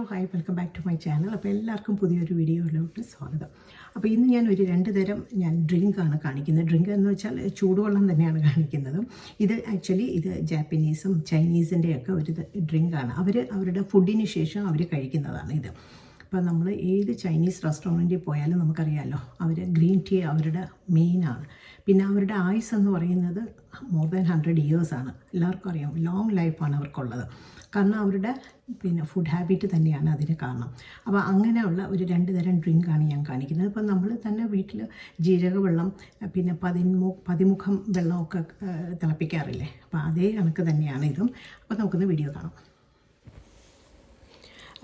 Hello hi welcome back to my channel അപ്പോൾ എല്ലാവർക്കും പുതിയൊരു വീഡിയോയിലോട്ട് സ്വാഗതം. അപ്പോൾ ഇന്ന് ഞാൻ ഒരു രണ്ട് തരം ഞാൻ ഡ്രിങ്കാണ് കാണിക്കുന്നത്. ഡ്രിങ്ക് എന്ന് വെച്ചാൽ ചൂടുവെള്ളം തന്നെയാണ് കാണിക്കുന്നത്. ഇത് ആക്ച്വലി ഇത് ജാപ്പനീസും ചൈനീസിന്റെയൊക്കെ ഒരു ഡ്രിങ്കാണ് അവർ അവരുടെ ഫുഡിന് ശേഷം അവർ കഴിക്കുന്നതാണ് ഇത്. അപ്പോൾ നമ്മൾ ഏത് ചൈനീസ് റെസ്റ്റോറന്റിൽ പോയാലും നമുക്കറിയാമല്ലോ അവർ ഗ്രീൻ ടീ അവരുടെ മെയിനാണ് പിന്നെ അവരുടെ ആയുസ് എന്ന് പറയുന്നത് മോർ ദാൻ ഹൺഡ്രഡ് ഇയേഴ്സാണ് എല്ലാവർക്കും അറിയാം ലോങ് ലൈഫാണ് അവർക്കുള്ളത്. കാരണം അവരുടെ പിന്നെ ഫുഡ് ഹാബിറ്റ് തന്നെയാണ് അതിന് കാരണം. അപ്പോൾ അങ്ങനെയുള്ള ഒരു രണ്ട് തരം ഡ്രിങ്കാണ് ഞാൻ കാണിക്കുന്നത്. ഇപ്പം നമ്മൾ തന്നെ വീട്ടിൽ ജീരകവെള്ളം പിന്നെ പതിമു പതിമുഖം വെള്ളമൊക്കെ തിളപ്പിക്കാറില്ലേ? അപ്പോൾ അതേ കണക്ക് തന്നെയാണ് ഇതും. അപ്പോൾ നമുക്കൊന്ന് വീഡിയോ കാണാം.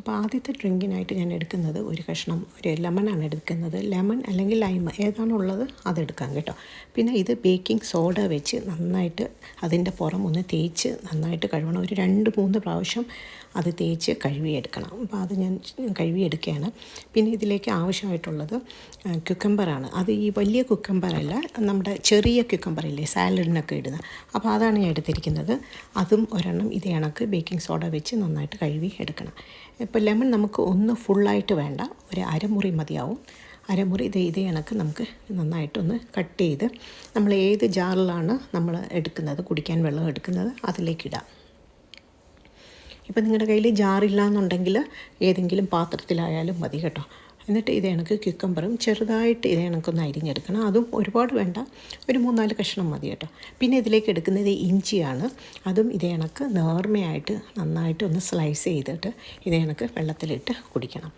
അപ്പോൾ ആദ്യത്തെ ഡ്രിങ്കിനായിട്ട് ഞാൻ എടുക്കുന്നത് ഒരു കഷ്ണം ഒരു ലെമണാണ് എടുക്കുന്നത്. ലെമൺ അല്ലെങ്കിൽ ലൈമ് ഏതാണോ ഉള്ളത് അതെടുക്കാം കേട്ടോ. പിന്നെ ഇത് ബേക്കിംഗ് സോഡ വെച്ച് നന്നായിട്ട് അതിന്റെ പുറം ഒന്ന് തേച്ച് നന്നായിട്ട് കഴുകണം. ഒരു രണ്ട് മൂന്ന് പ്രാവശ്യം അത് തേച്ച് കഴുകിയെടുക്കണം. അപ്പോൾ അത് ഞാൻ കഴുകിയെടുക്കുകയാണ്. പിന്നെ ഇതിലേക്ക് ആവശ്യമായിട്ടുള്ളത് ക്യുക്കമ്പറാണ് അത് ഈ വലിയ കുക്കമ്പറല്ല നമ്മുടെ ചെറിയ ക്യുക്കമ്പറില്ലേ സാലഡിനൊക്കെ ഇടുന്നത് അപ്പോൾ അതാണ് ഞാൻ എടുത്തിരിക്കുന്നത്. അതും ഒരെണ്ണം ഇത് ബേക്കിംഗ് സോഡ വെച്ച് നന്നായിട്ട് കഴുകി എടുക്കണം. ഇപ്പോൾ ലെമൺ നമുക്ക് ഒന്ന് ഫുള്ളായിട്ട് വേണ്ട. ഒരു അരമുറി മതിയാവും. അരമുറി ഇത് ഇതേ കണക്ക് നമുക്ക് നന്നായിട്ടൊന്ന് കട്ട് ചെയ്ത് നമ്മൾ ഏത് ജാറിലാണ് നമ്മൾ എടുക്കുന്നത് കുടിക്കാൻ വെള്ളം എടുക്കുന്നത് അതിലേക്കിടാം ഇപ്പം നിങ്ങളുടെ കയ്യിൽ ജാറില്ല എന്നുണ്ടെങ്കിൽ ഏതെങ്കിലും പാത്രത്തിലായാലും മതി കേട്ടോ. എന്നിട്ട് ഇത് കണക്ക് ക്യുക്കമ്പറും ചെറുതായിട്ട് ഇത് കണക്കൊന്ന് അരിഞ്ഞെടുക്കണം. അതും ഒരുപാട് വേണ്ട. ഒരു മൂന്നാൽ കഷ്ണം മതി കേട്ടോ. പിന്നെ ഇതിലേക്ക് എടുക്കുന്നത് ഇഞ്ചിയാണ്. അതും ഇത് കണക്ക് നേർമയായിട്ട് നന്നായിട്ട് ഒന്ന് സ്ലൈസ് ചെയ്തിട്ട് ഇത് കണക്ക് വെള്ളത്തിലിട്ട് കുടിക്കണം.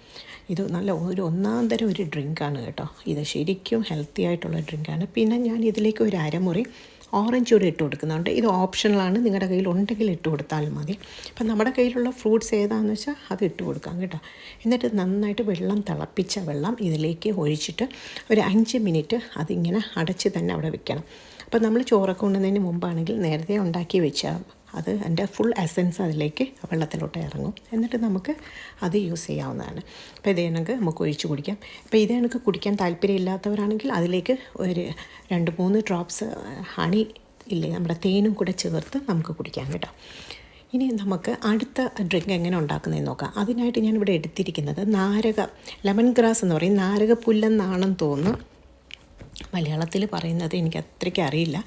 ഇത് നല്ല ഒരു ഒന്നാം തരം ഒരു ഡ്രിങ്കാണ് കേട്ടോ. ഇത് ശരിക്കും ഹെൽത്തി ആയിട്ടുള്ള ഡ്രിങ്കാണ് പിന്നെ ഞാൻ ഇതിലേക്ക് ഒരു അരമുറി ഓറഞ്ച് കൂടെ ഇട്ട് കൊടുക്കുന്നുണ്ട്. ഇത് ഓപ്ഷണലാണ് നിങ്ങളുടെ കയ്യിൽ ഉണ്ടെങ്കിൽ ഇട്ട് കൊടുത്താൽ മതി. അപ്പം നമ്മുടെ കയ്യിലുള്ള ഫ്രൂട്ട്സ് ഏതാണെന്ന് വെച്ചാൽ അത് ഇട്ട് കൊടുക്കാം കേട്ടോ. എന്നിട്ട് നന്നായിട്ട് വെള്ളം തിളപ്പിച്ച വെള്ളം ഇതിലേക്ക് ഒഴിച്ചിട്ട് ഒരു അഞ്ച് മിനിറ്റ് അതിങ്ങനെ അടച്ച് തന്നെ അവിടെ വെക്കണം. അപ്പം നമ്മൾ ചോറൊക്കെ കൊണ്ടുന്നതിന് മുമ്പാണെങ്കിൽ നേരത്തെ ഉണ്ടാക്കി വെച്ചാൽ അത് എന്റെ ഫുൾ എസൻസ് അതിലേക്ക് വെള്ളത്തിലോട്ട് ഇറങ്ങും. എന്നിട്ട് നമുക്ക് അത് യൂസ് ചെയ്യാവുന്നതാണ്. അപ്പോൾ ഇത് കണക്ക് നമുക്ക് ഒഴിച്ച് കുടിക്കാം. അപ്പോൾ ഇത് കണക്ക് കുടിക്കാൻ താല്പര്യമില്ലാത്തവരാണെങ്കിൽ അതിലേക്ക് ഒരു രണ്ട് മൂന്ന് ഡ്രോപ്സ് ഹണി ഇല്ലേ നമ്മുടെ തേനും കൂടെ ചേർത്ത് നമുക്ക് കുടിക്കാം കേട്ടോ. ഇനി നമുക്ക് അടുത്ത ഡ്രിങ്ക് എങ്ങനെ ഉണ്ടാക്കുന്നതെന്ന് നോക്കാം. അതിനായിട്ട് ഞാനിവിടെ എടുത്തിരിക്കുന്നത് നാരക ലെമൺ ഗ്രാസ് എന്ന് പറയും. നാരക പുല്ലെന്നാണെന്ന് തോന്നുന്നു. മലയാളത്തിൽ പറയുന്നത് എനിക്ക് അത്രയ്ക്ക് അറിയില്ല.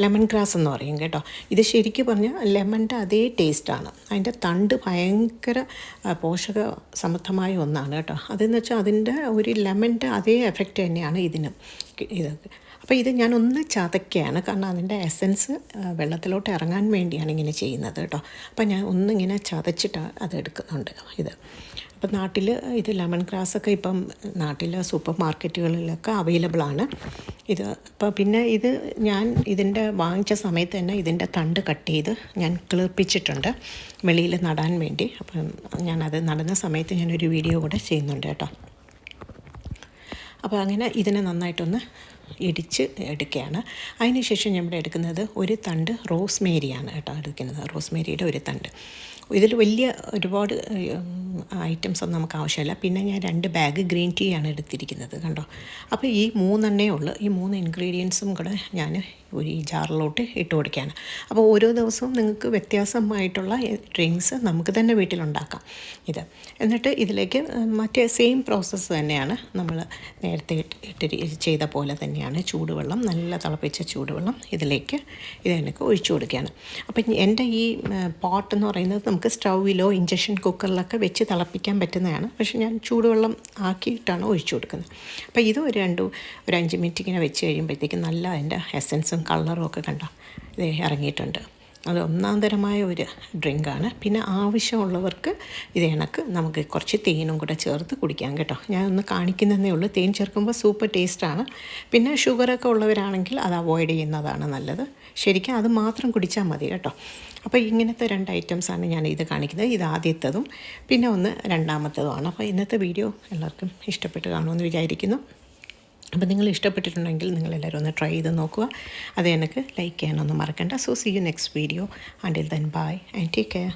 ലെമൺ ഗ്രാസ് എന്ന് പറയും കേട്ടോ. ഇത് ശരിക്കും പറഞ്ഞാൽ ലെമണിന്റെ അതേ ടേസ്റ്റാണ് അതിന്റെ തണ്ട് ഭയങ്കര പോഷക സമൃദ്ധമായ ഒന്നാണ് കേട്ടോ. അതെന്ന് വെച്ചാൽ അതിന്റെ ഒരു ലെമണിന്റെ അതേ എഫക്റ്റ് തന്നെയാണ് ഇതിനും. ഇത് അപ്പോൾ ഇത് ഞാൻ ഒന്ന് ചതയ്ക്കുകയാണ്. കാരണം അതിന്റെ എസൻസ് വെള്ളത്തിലോട്ട് ഇറങ്ങാൻ വേണ്ടിയാണ് ഇങ്ങനെ ചെയ്യുന്നത് കേട്ടോ. അപ്പോൾ ഞാൻ ഒന്നിങ്ങനെ ചതച്ചിട്ട് അത് എടുക്കുന്നുണ്ട്. ഇത് അപ്പം നാട്ടിൽ ഇത് ലെമൺ ഗ്രാസ് ഒക്കെ ഇപ്പം നാട്ടിൽ സൂപ്പർ മാർക്കറ്റുകളിലൊക്കെ അവൈലബിൾ ആണ് ഇത് അപ്പോൾ പിന്നെ ഇത് ഞാൻ ഇതിന്റെ വാങ്ങിച്ച സമയത്ത് തന്നെ ഇതിന്റെ തണ്ട് കട്ട് ചെയ്ത് ഞാൻ കിളിർപ്പിച്ചിട്ടുണ്ട്. വെളിയിൽ നടാൻ വേണ്ടി. അപ്പം ഞാനത് നടുന്ന സമയത്ത് ഞാനൊരു വീഡിയോ കൂടെ ചെയ്യുന്നുണ്ട് കേട്ടോ. അപ്പോൾ അങ്ങനെ ഇതിനെ നന്നായിട്ടൊന്ന് ഇടിച്ച് എടുക്കുകയാണ്. അതിനുശേഷം ഞാൻ ഇവിടെ എടുക്കുന്നത് ഒരു തണ്ട് റോസ്മേരിയാണ് കേട്ടോ എടുക്കുന്നത്. റോസ്മേരിയുടെ ഒരു തണ്ട്. ഇതിൽ വലിയ ഒരുപാട് ഐറ്റംസ് ഒന്നും നമുക്ക് ആവശ്യമില്ല. പിന്നെ ഞാൻ രണ്ട് ബാഗ് ഗ്രീൻ ടീ ആണ് എടുത്തിരിക്കുന്നത് കണ്ടോ? അപ്പോൾ ഈ മൂന്നെണ്ണേ ഉള്ളൂ. ഈ മൂന്ന് ഇൻഗ്രീഡിയൻസും കൂടെ ഞാൻ ഒരു ഈ ജാറിലോട്ട് ഇട്ട് കൊടുക്കുകയാണ്. അപ്പോൾ ഓരോ ദിവസവും നിങ്ങൾക്ക് വ്യത്യാസമായിട്ടുള്ള ഡ്രിങ്ക്സ് നമുക്ക് തന്നെ വീട്ടിലുണ്ടാക്കാം. ഇത് എന്നിട്ട് ഇതിലേക്ക് മറ്റേ സെയിം പ്രോസസ്സ് തന്നെയാണ് നമ്മൾ നേരത്തെ ഇട്ട് ചെയ്ത പോലെ തന്നെയാണ് ചൂടുവെള്ളം നല്ല തിളപ്പിച്ച ചൂടുവെള്ളം ഇതിലേക്ക് ഇത് എനിക്ക് ഒഴിച്ചു കൊടുക്കുകയാണ്. അപ്പം എന്റെ ഈ പോട്ട് എന്ന് പറയുന്നത് നമുക്ക് സ്റ്റൗവിലോ ഇഞ്ചക്ഷൻ കുക്കറിലൊക്കെ വെച്ച് തിളപ്പിക്കാൻ പറ്റുന്നതാണ്. പക്ഷേ ഞാൻ ചൂടുവെള്ളം ആക്കിയിട്ടാണ് ഒഴിച്ചു കൊടുക്കുന്നത്. അപ്പോൾ ഇത് ഒരു രണ്ട് ഒരു അഞ്ച് മിനിറ്റ് ഇങ്ങനെ വെച്ച് കഴിയുമ്പോഴത്തേക്കും നല്ല അതിന്റെ എസൻസും കളറും ഒക്കെ കണ്ടോ? ഇത് ഇറങ്ങിയിട്ടുണ്ട്. അത് ഒന്നാം തരമായ ഒരു ഡ്രിങ്കാണ് പിന്നെ ആവശ്യമുള്ളവർക്ക് ഇത് കണക്ക് നമുക്ക് കുറച്ച് തേനും കൂടെ ചേർത്ത് കുടിക്കാം കേട്ടോ. ഞാൻ ഒന്ന് കാണിക്കുന്നതേ ഉള്ളൂ. തേൻ ചേർക്കുമ്പോൾ സൂപ്പർ ടേസ്റ്റാണ് പിന്നെ ഷുഗറൊക്കെ ഉള്ളവരാണെങ്കിൽ അത് അവോയ്ഡ് ചെയ്യുന്നതാണ് നല്ലത്. ശരിക്കും അത് മാത്രം കുടിച്ചാൽ മതി കേട്ടോ. അപ്പോൾ ഇങ്ങനത്തെ രണ്ട് ഐറ്റംസാണ് ഞാൻ ഇത് കാണിക്കുന്നത്. ഇത് ആദ്യത്തതും പിന്നെ ഒന്ന് രണ്ടാമത്തതുമാണ് അപ്പോൾ ഇന്നത്തെ വീഡിയോ എല്ലാവർക്കും ഇഷ്ടപ്പെട്ട് കാണുമെന്ന് വിചാരിക്കുന്നു. അപ്പോൾ നിങ്ങൾ ഇഷ്ടപ്പെട്ടിട്ടുണ്ടെങ്കിൽ നിങ്ങൾ എല്ലാവരും ഒന്ന് ട്രൈ ചെയ്ത് നോക്കുക. അത് എനിക്ക് ലൈക്ക് ചെയ്യാനൊന്നും മറക്കണ്ട. So see you next video until then bye and take care